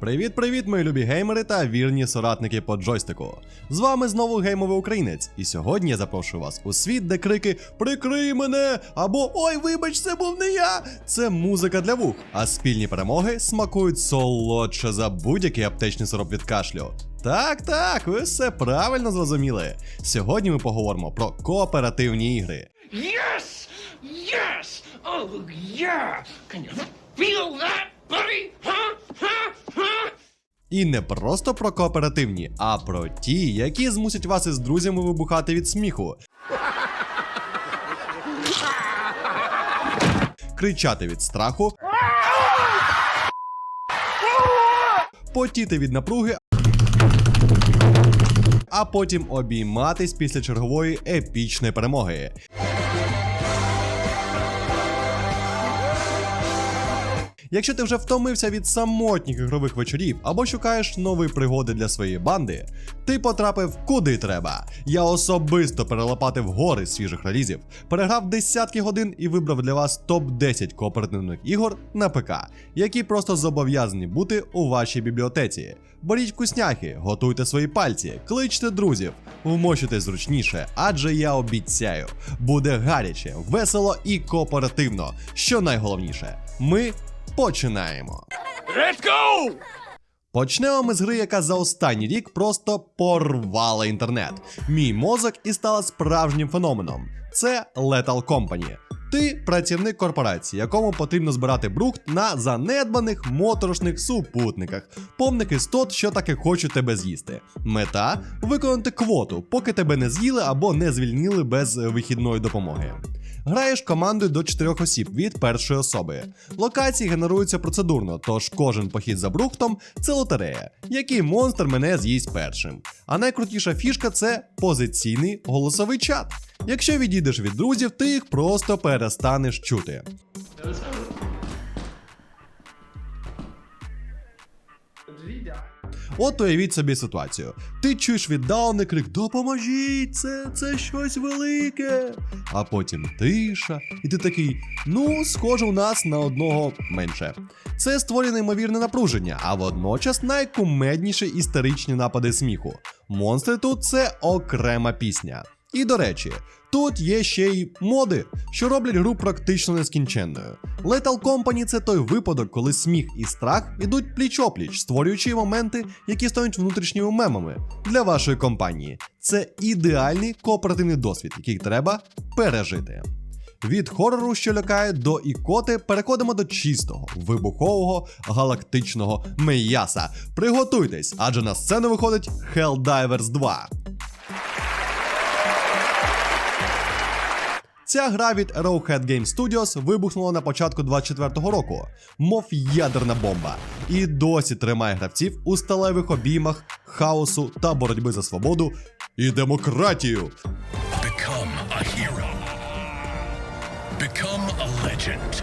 Привіт-привіт, мої любі геймери та вірні соратники по джойстику. З вами знову геймовий українець, і сьогодні я запрошую вас у світ, де крики Прикрий мене! або Ой, вибач, це був не я! Це музика для вух, а спільні перемоги смакують солодше за будь-який аптечний сироп від кашлю. Так, так, ви все правильно зрозуміли. Сьогодні ми поговоримо про кооперативні ігри. Yes! Yes! Oh, yeah! Can you feel that, buddy? Huh? Huh? Huh? І не просто про кооперативні, а про ті, які змусять вас із друзями вибухати від сміху. Кричати від страху. Потіти від напруги. А потім обійматись після чергової епічної перемоги. Якщо ти вже втомився від самотніх ігрових вечорів або шукаєш нові пригоди для своєї банди, ти потрапив куди треба. Я особисто перелопатив гори свіжих релізів, переграв десятки годин і вибрав для вас топ-10 кооперативних ігор на ПК, які просто зобов'язані бути у вашій бібліотеці. Беріть вкусняхи, готуйте свої пальці, кличте друзів, вмощуйте зручніше, адже я обіцяю, буде гаряче, весело і кооперативно. Що найголовніше, ми починаємо. Let's go! Почнемо ми з гри, яка за останній рік просто порвала інтернет. Мій мозок і стала справжнім феноменом. Це Lethal Company. Ти працівник корпорації, якому потрібно збирати брухт на занедбаних моторошних супутниках, повних істот, що таки хочуть тебе з'їсти. Мета виконати квоту, поки тебе не з'їли або не звільнили без вихідної допомоги. Граєш командою до 4 осіб від першої особи. Локації генеруються процедурно, тож кожен похід за брухтом це лотерея, який монстр мене з'їсть першим. А найкрутіша фішка це позиційний голосовий чат. Якщо відійдеш від друзів, ти їх просто перестанеш чути. От уявіть собі ситуацію. Ти чуєш віддалений крик Допоможіть! Це, це щось велике. А потім тиша, і ти такий, ну, схоже, у нас на одного менше. Це створює неймовірне напруження, а водночас найкумедніші істеричні напади сміху. Монстри тут це окрема пісня. І до речі, тут є ще й моди, що роблять гру практично нескінченною. Lethal Company – це той випадок, коли сміх і страх ідуть пліч-опліч, створюючи моменти, які стануть внутрішніми мемами для вашої компанії. Це ідеальний кооперативний досвід, який треба пережити. Від хорору, що лякає, до ікоти переходимо до чистого, вибухового, галактичного м'яса. Приготуйтесь, адже на сцену виходить Helldivers 2. Ця гра від Rowhead Game Studios вибухнула на початку 24-го року, мов ядерна бомба, і досі тримає гравців у сталевих обіймах, хаосу та боротьби за свободу і демократію. Become a hero. Become a legend.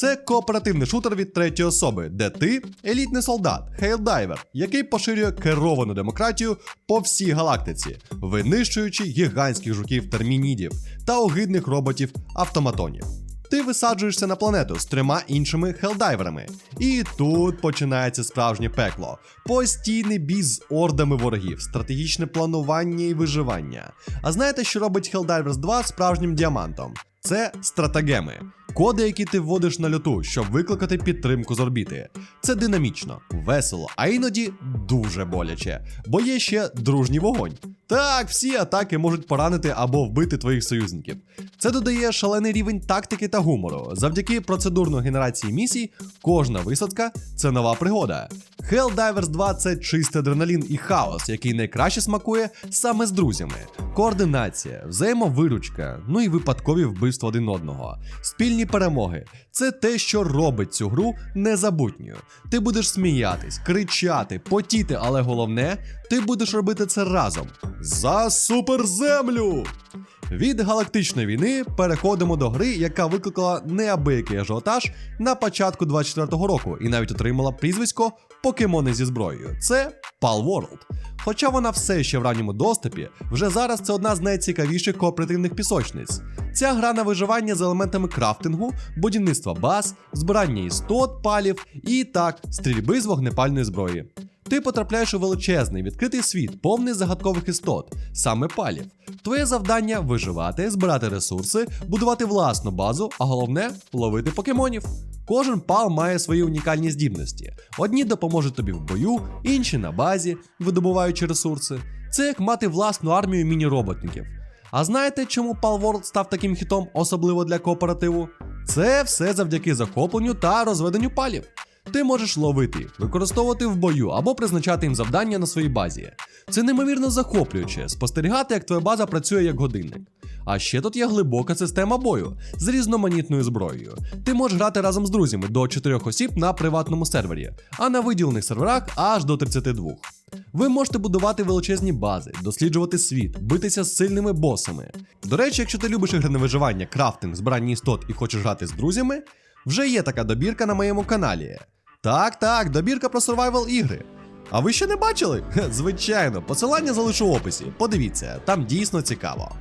Це кооперативний шутер від третьої особи, де ти елітний солдат, хейлдайвер, який поширює керовану демократію по всій галактиці, винищуючи гігантських жуків термінідів та огидних роботів автоматонів. Ти висаджуєшся на планету з трьома іншими хелдайверами. І тут починається справжнє пекло. Постійний бій з ордами ворогів, стратегічне планування і виживання. А знаєте, що робить Helldivers 2 справжнім діамантом? Це стратегеми. Коди, які ти вводиш на льоту, щоб викликати підтримку з орбіти. Це динамічно, весело, а іноді дуже боляче, бо є ще дружній вогонь. Так, всі атаки можуть поранити або вбити твоїх союзників. Це додає шалений рівень тактики та гумору. Завдяки процедурної генерації місій, кожна висадка це нова пригода. Helldivers 2 це чистий адреналін і хаос, який найкраще смакує саме з друзями. Координація, взаємовиручка, ну і випадкові вбивства один одного. Спільні перемоги це те, що робить цю гру незабутньою. Ти будеш сміятись, кричати, потіти, але головне, ти будеш робити це разом. За суперземлю! Від галактичної війни переходимо до гри, яка викликала неабиякий ажіотаж на початку 24-го року і навіть отримала прізвисько Покемони зі зброєю. Це Pal World. Хоча вона все ще в ранньому доступі, вже зараз це одна з найцікавіших кооперативних пісочниць. Ця гра на виживання з елементами крафтингу, будівництва баз, збирання істот, палів і так, стрільби з вогнепальної зброї. Ти потрапляєш у величезний відкритий світ, повний загадкових істот, саме палів. Твоє завдання виживати, збирати ресурси, будувати власну базу, а головне ловити покемонів. Кожен пал має свої унікальні здібності. Одні допоможуть тобі в бою, інші на базі, видобуваючи ресурси. Це як мати власну армію міні-роботників. А знаєте, чому Pal World став таким хітом, особливо для кооперативу? Це все завдяки захопленню та розведенню палів. Ти можеш ловити, використовувати в бою або призначати їм завдання на своїй базі. Це неймовірно захоплююче спостерігати, як твоя база працює як годинник. А ще тут є глибока система бою з різноманітною зброєю. Ти можеш грати разом з друзями до 4 осіб на приватному сервері, а на виділених серверах аж до 32. Ви можете будувати величезні бази, досліджувати світ, битися з сильними босами. До речі, якщо ти любиш ігри на виживання, крафтинг, збирання істот і хочеш грати з друзями, вже є така добірка на моєму каналі. Так, так, добірка про survival ігри. А ви ще не бачили? Звичайно, посилання залишу в описі. Подивіться, там дійсно цікаво.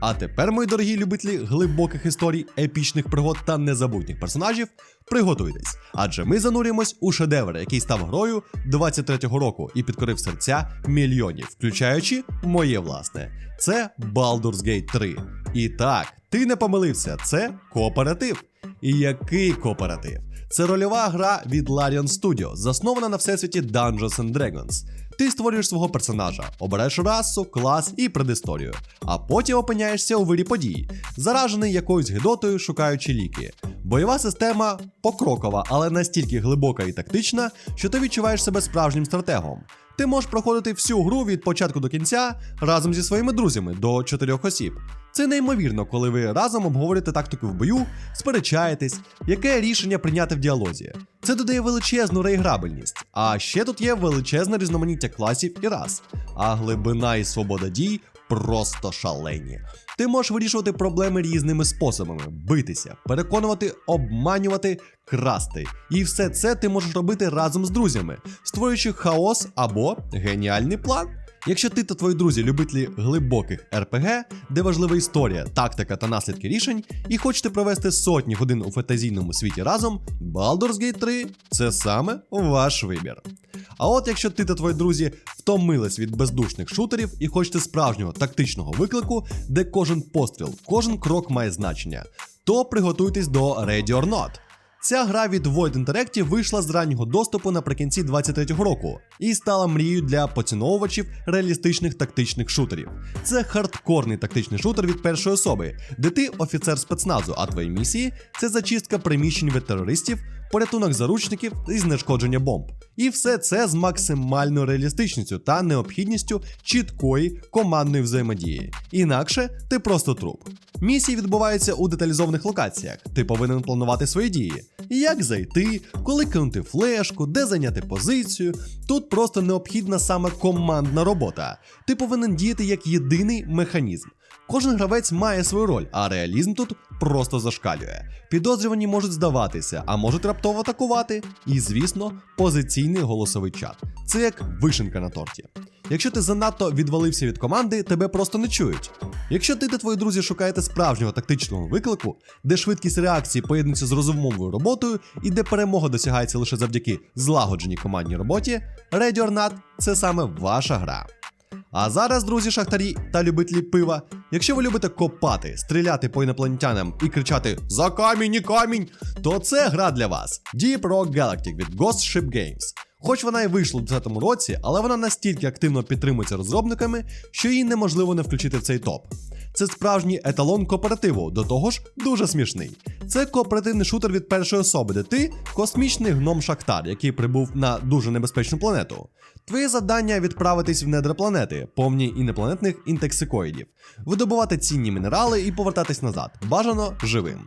А тепер, мої дорогі любителі глибоких історій, епічних пригод та незабутніх персонажів, приготуйтесь, адже ми занурюємось у шедевр, який став грою 23-го року і підкорив серця мільйонів, включаючи моє власне. Це Baldur's Gate 3. І так, ти не помилився, це кооператив. І який кооператив? Це рольова гра від Larian Studio, заснована на всесвіті Dungeons and Dragons. Ти створюєш свого персонажа, обираєш расу, клас і предісторію, а потім опиняєшся у вирі подій, заражений якоюсь гидотою, шукаючи ліки. Бойова система покрокова, але настільки глибока і тактична, що ти відчуваєш себе справжнім стратегом. Ти можеш проходити всю гру від початку до кінця разом зі своїми друзями до чотирьох осіб. Це неймовірно, коли ви разом обговорюєте тактику в бою, сперечаєтесь, яке рішення прийняти в діалозі. Це додає величезну реіграбельність. А ще тут є величезне різноманіття класів і рас, а глибина і свобода дій просто шалені. Ти можеш вирішувати проблеми різними способами: битися, переконувати, обманювати, красти. І все це ти можеш робити разом з друзями, створюючи хаос або геніальний план. Якщо ти та твої друзі любителі глибоких РПГ, де важлива історія, тактика та наслідки рішень, і хочете провести сотні годин у фантазійному світі разом, Baldur's Gate 3 це саме ваш вибір. А от якщо ти та твої друзі втомились від бездушних шутерів і хочете справжнього тактичного виклику, де кожен постріл, кожен крок має значення, то приготуйтесь до Ready or Not. Ця гра від Void Interactive вийшла з раннього доступу наприкінці 23-го року і стала мрією для поціновувачів реалістичних тактичних шутерів. Це хардкорний тактичний шутер від першої особи, де ти офіцер спецназу, а твої місії це зачистка приміщень від терористів, порятунок заручників і знешкодження бомб. І все це з максимальною реалістичністю та необхідністю чіткої командної взаємодії. Інакше ти просто труп. Місії відбуваються у деталізованих локаціях. Ти повинен планувати свої дії. Як зайти, коли кинути флешку, де зайняти позицію. Тут просто необхідна саме командна робота. Ти повинен діяти як єдиний механізм. Кожен гравець має свою роль, а реалізм тут просто зашкалює. Підозрювані можуть здаватися, а можуть раптово атакувати. І, звісно, позиційний голосовий чат. Це як вишенка на торті. Якщо ти занадто відвалився від команди, тебе просто не чують. Якщо ти та твої друзі шукаєте справжнього тактичного виклику, де швидкість реакції поєднується з розумовою роботою і де перемога досягається лише завдяки злагодженій командній роботі, Ready or це саме ваша гра. А зараз, друзі, шахтарі та любителі пива, якщо ви любите копати, стріляти по інопланетянам і кричати За камінь і камінь, то це гра для вас. Deep Rock Galactic від Ghost Ship Games. Хоч вона і вийшла у 2020 році, але вона настільки активно підтримується розробниками, що її неможливо не включити в цей топ. Це справжній еталон кооперативу, до того ж дуже смішний. Це кооперативний шутер від першої особи, де ти космічний гном Шахтар, який прибув на дуже небезпечну планету. Твоє завдання відправитись в недра планети, повні інепланетних інтексикоїдів, видобувати цінні мінерали і повертатись назад, бажано живим.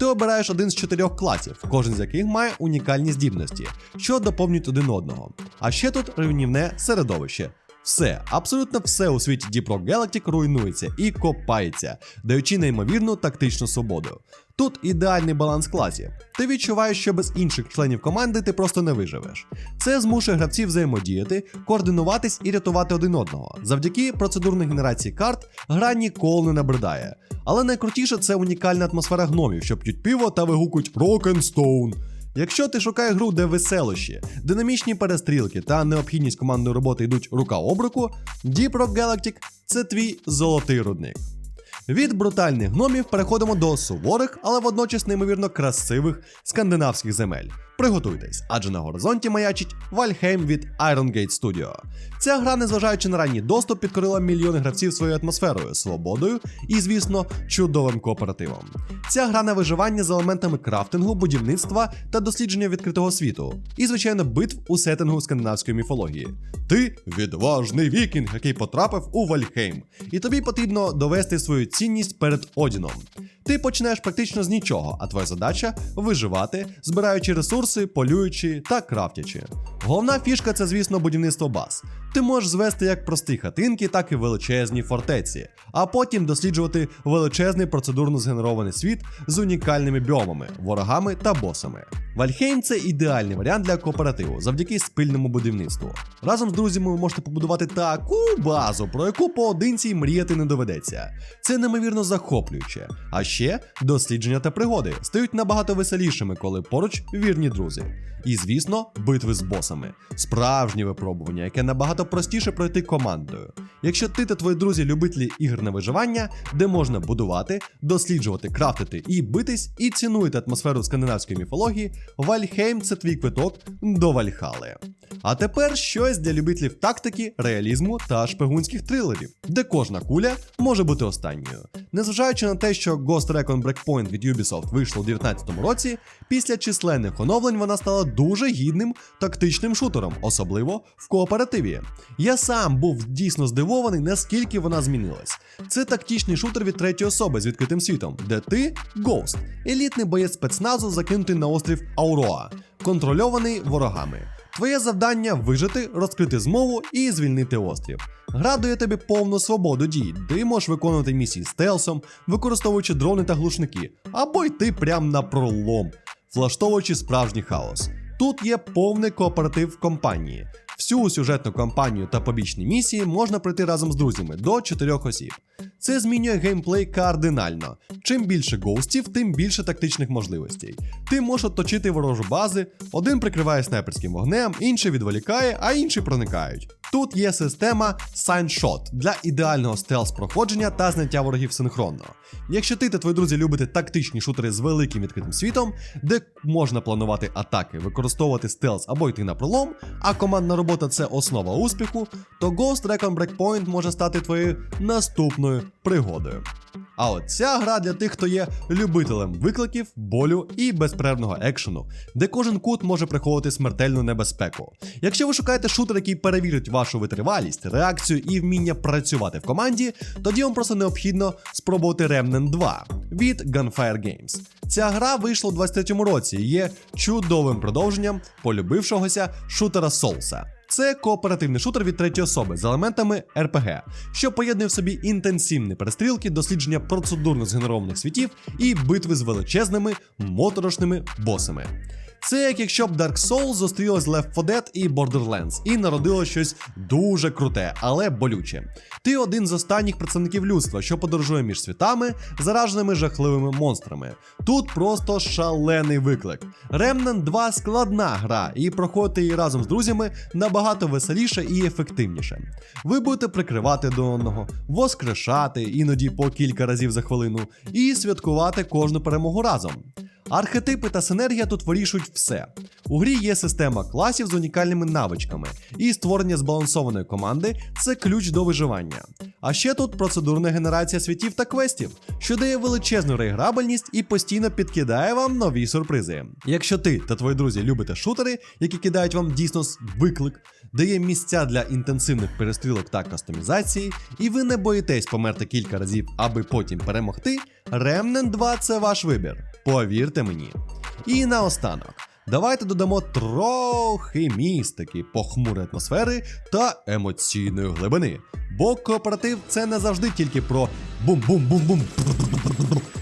Ти обираєш один з чотирьох класів, кожен з яких має унікальні здібності, що доповнюють один одного. А ще тут руйнівне середовище. Все, абсолютно все у світі Deep Rock Galactic руйнується і копається, даючи неймовірну тактичну свободу. Тут ідеальний баланс класів. Ти відчуваєш, що без інших членів команди ти просто не виживеш. Це змушує гравців взаємодіяти, координуватись і рятувати один одного. Завдяки процедурній генерації карт гра ніколи не набридає. Але найкрутіше це унікальна атмосфера гномів, що п'ють пиво та вигукують Rock'n'Stone. Якщо ти шукаєш гру, де веселощі, динамічні перестрілки та необхідність командної роботи йдуть рука об руку, Deep Rock Galactic – це твій золотий рудник. Від брутальних гномів переходимо до суворих, але водночас неймовірно красивих скандинавських земель. Приготуйтесь, адже на горизонті маячить Вальхейм від Iron Gate Studio. Ця гра, незважаючи на ранній доступ, підкорила мільйони гравців своєю атмосферою, свободою і, звісно, чудовим кооперативом. Ця гра на виживання з елементами крафтингу, будівництва та дослідження відкритого світу, і, звичайно, битв у сеттингу скандинавської міфології. Ти відважний вікінг, який потрапив у Вальхейм, і тобі потрібно довести свою цінність перед Одіном. Ти почнеш практично з нічого, а твоя задача виживати, збираючи ресурси, полюючи та крафтячи. Головна фішка це, звісно, будівництво баз. Ти можеш звести як прості хатинки, так і величезні фортеці, а потім досліджувати величезний процедурно згенерований світ з унікальними біомами, ворогами та босами. Вальхейм це ідеальний варіант для кооперативу завдяки спільному будівництву. Разом з друзями ви можете побудувати таку базу, про яку поодинці мріяти не доведеться. Це неймовірно захоплююче. А ще дослідження та пригоди стають набагато веселішими, коли поруч вірні друзі. І звісно, битви з босами. Справжнє випробування, яке набагато простіше пройти командою. Якщо ти та твої друзі любителі ігр на виживання, де можна будувати, досліджувати, крафтити і битись, і цінуєте атмосферу скандинавської міфології, Вальхейм це твій квиток до Вальхали. А тепер щось для любителів тактики, реалізму та шпигунських трилерів, де кожна куля може бути останньою. Незважаючи на те, що Ghost Recon Breakpoint від Ubisoft вийшло у 2019 році, після численних оновлень вона стала дуже гідним тактичним шутером, особливо в кооперативі. Я сам був дійсно здивований, наскільки вона змінилась. Це тактичний шутер від третьої особи з відкритим світом, де ти Ghost, елітний боєць спецназу, закинутий на острів Ауроа, контрольований ворогами. Твоє завдання вижити, розкрити змову і звільнити острів. Гра дає тобі повну свободу дій, ти можеш виконувати місії стелсом, використовуючи дрони та глушники, або йти прямо на пролом, влаштовуючи справжній хаос. Тут є повний кооператив в компанії. Всю сюжетну кампанію та побічні місії можна пройти разом з друзями до 4 осіб. Це змінює геймплей кардинально. Чим більше гоустів, тим більше тактичних можливостей. Ти можеш оточити ворожу бази, один прикриває снайперським вогнем, інший відволікає, а інші проникають. Тут є система Sign для ідеального стелс проходження та зняття ворогів синхронно. Якщо ти та твої друзі любите тактичні шутери з великим відкритим світом, де можна планувати атаки, використовувати стелс або йти на пролом, а командна робота це основа успіху, то Ghost Recon Breakpoint може стати твоєю наступною пригодою. А от ця гра для тих, хто є любителем викликів, болю і безперервного екшену, де кожен кут може приховувати смертельну небезпеку. Якщо ви шукаєте шутер, який перевірить вашу витривалість, реакцію і вміння працювати в команді, тоді вам просто необхідно спробувати Remnant 2 від Gunfire Games. Ця гра вийшла у 23-му році і є чудовим продовженням полюбившогося шутера Soulsa. Це кооперативний шутер від третьої особи з елементами RPG, що поєднує в собі інтенсивні перестрілки, дослідження процедурно згенерованих світів і битви з величезними моторошними босами. Це як якщо б Dark Souls зустрілось з Left 4 Dead і Borderlands і народило щось дуже круте, але болюче. Ти один з останніх представників людства, що подорожує між світами, зараженими жахливими монстрами. Тут просто шалений виклик. Remnant 2 складна гра, і проходити її разом з друзями набагато веселіше і ефективніше. Ви будете прикривати до одного, воскрешати іноді по кілька разів за хвилину, і святкувати кожну перемогу разом. Архетипи та синергія тут вирішують все. У грі є система класів з унікальними навичками, і створення збалансованої команди це ключ до виживання. А ще тут процедурна генерація світів та квестів, що дає величезну реіграбельність і постійно підкидає вам нові сюрпризи. Якщо ти та твої друзі любите шутери, які кидають вам дійсно виклик, дає місця для інтенсивних перестрілок та кастомізації, і ви не боїтесь померти кілька разів, аби потім перемогти, Remnant 2 це ваш вибір. Повірте мені. І наостанок. Давайте додамо трохи містики, похмурої атмосфери та емоційної глибини. Бо кооператив це не завжди тільки про бум-бум-бум-бум,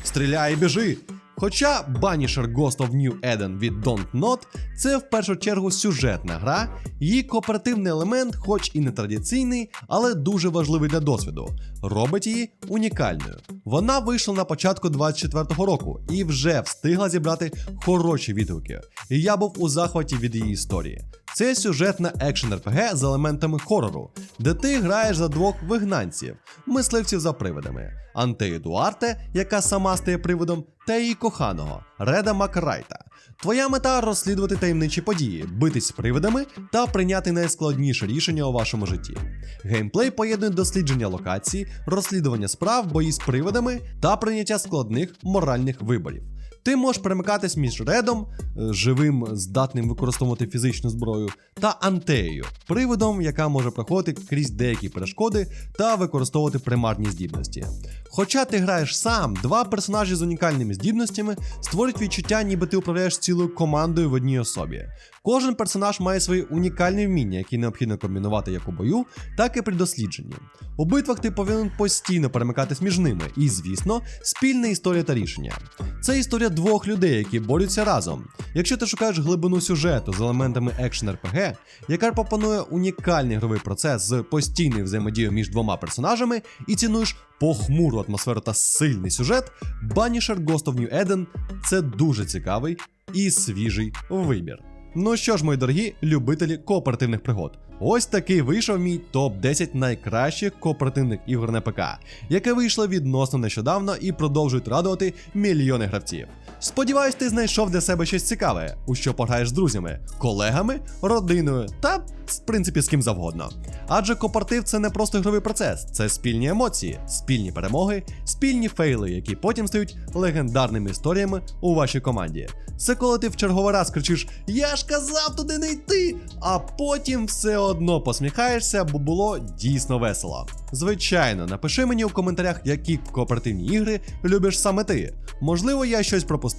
стріляй і біжи. Хоча Banisher Ghost of New Eden від Don't це в першу чергу сюжетна гра, її кооперативний елемент, хоч і не традиційний, але дуже важливий для досвіду, робить її унікальною. Вона вийшла на початку 24-го року і вже встигла зібрати хороші відгуки. І я був у захваті від її історії. Це сюжетна екшен РПГ з елементами хорору, де ти граєш за двох вигнанців, мисливців за привидами. Антею Дуарте, яка сама стає привидом, та її коханого Реда Макрайта. Твоя мета розслідувати таємничі події, битись з привидами та прийняти найскладніше рішення у вашому житті. Геймплей поєднує дослідження локацій, розслідування справ, бої з привидами та прийняття складних моральних виборів. Ти можеш перемикатись між редом, е, живим, здатним використовувати фізичну зброю, та антеєю, привидом, яка може проходити крізь деякі перешкоди та використовувати примарні здібності. Хоча ти граєш сам, два персонажі з унікальними здібностями створюють відчуття, ніби ти управляєш цілою командою в одній особі. Кожен персонаж має свої унікальні вміння, які необхідно комбінувати як у бою, так і при дослідженні. У битвах ти повинен постійно перемикатись між ними, і, звісно, спільна історія та рішення. Це історія двох людей, які борються разом. Якщо ти шукаєш глибину сюжету з елементами екшен RPG, яка пропонує унікальний ігровий процес з постійною взаємодією між двома персонажами і цінуєш похмуру атмосферу та сильний сюжет, Banisher Ghost of New Eden це дуже цікавий і свіжий вибір. Ну що ж, мої дорогі любителі кооперативних пригод. Ось такий вийшов мій топ-10 найкращих кооперативних ігор на ПК, яке вийшло відносно нещодавно і продовжують радувати мільйони гравців. Сподіваюсь, ти знайшов для себе щось цікаве, у що пограєш з друзями, колегами, родиною та, в принципі, з ким завгодно. Адже кооператив це не просто ігровий процес, це спільні емоції, спільні перемоги, спільні фейли, які потім стають легендарними історіями у вашій команді. Це коли ти в черговий раз кричиш Я ж казав туди не йти, а потім все одно посміхаєшся, бо було дійсно весело. Звичайно, напиши мені у коментарях, які кооперативні ігри любиш саме ти. Можливо, я щось пропустив.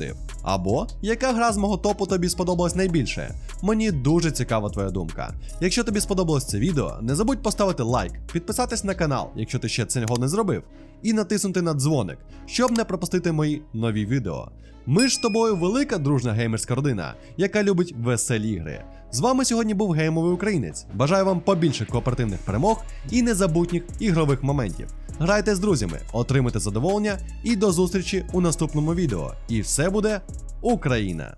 Або яка гра з мого топу тобі сподобалась найбільше. Мені дуже цікава твоя думка. Якщо тобі сподобалось це відео, не забудь поставити лайк, підписатись на канал, якщо ти ще цього не зробив, і натиснути на дзвоник, щоб не пропустити мої нові відео. Ми ж з тобою велика дружна геймерська родина, яка любить веселі ігри. З вами сьогодні був геймовий українець. Бажаю вам побільше кооперативних перемог і незабутніх ігрових моментів. Грайте з друзями, отримайте задоволення і до зустрічі у наступному відео. І все буде Україна!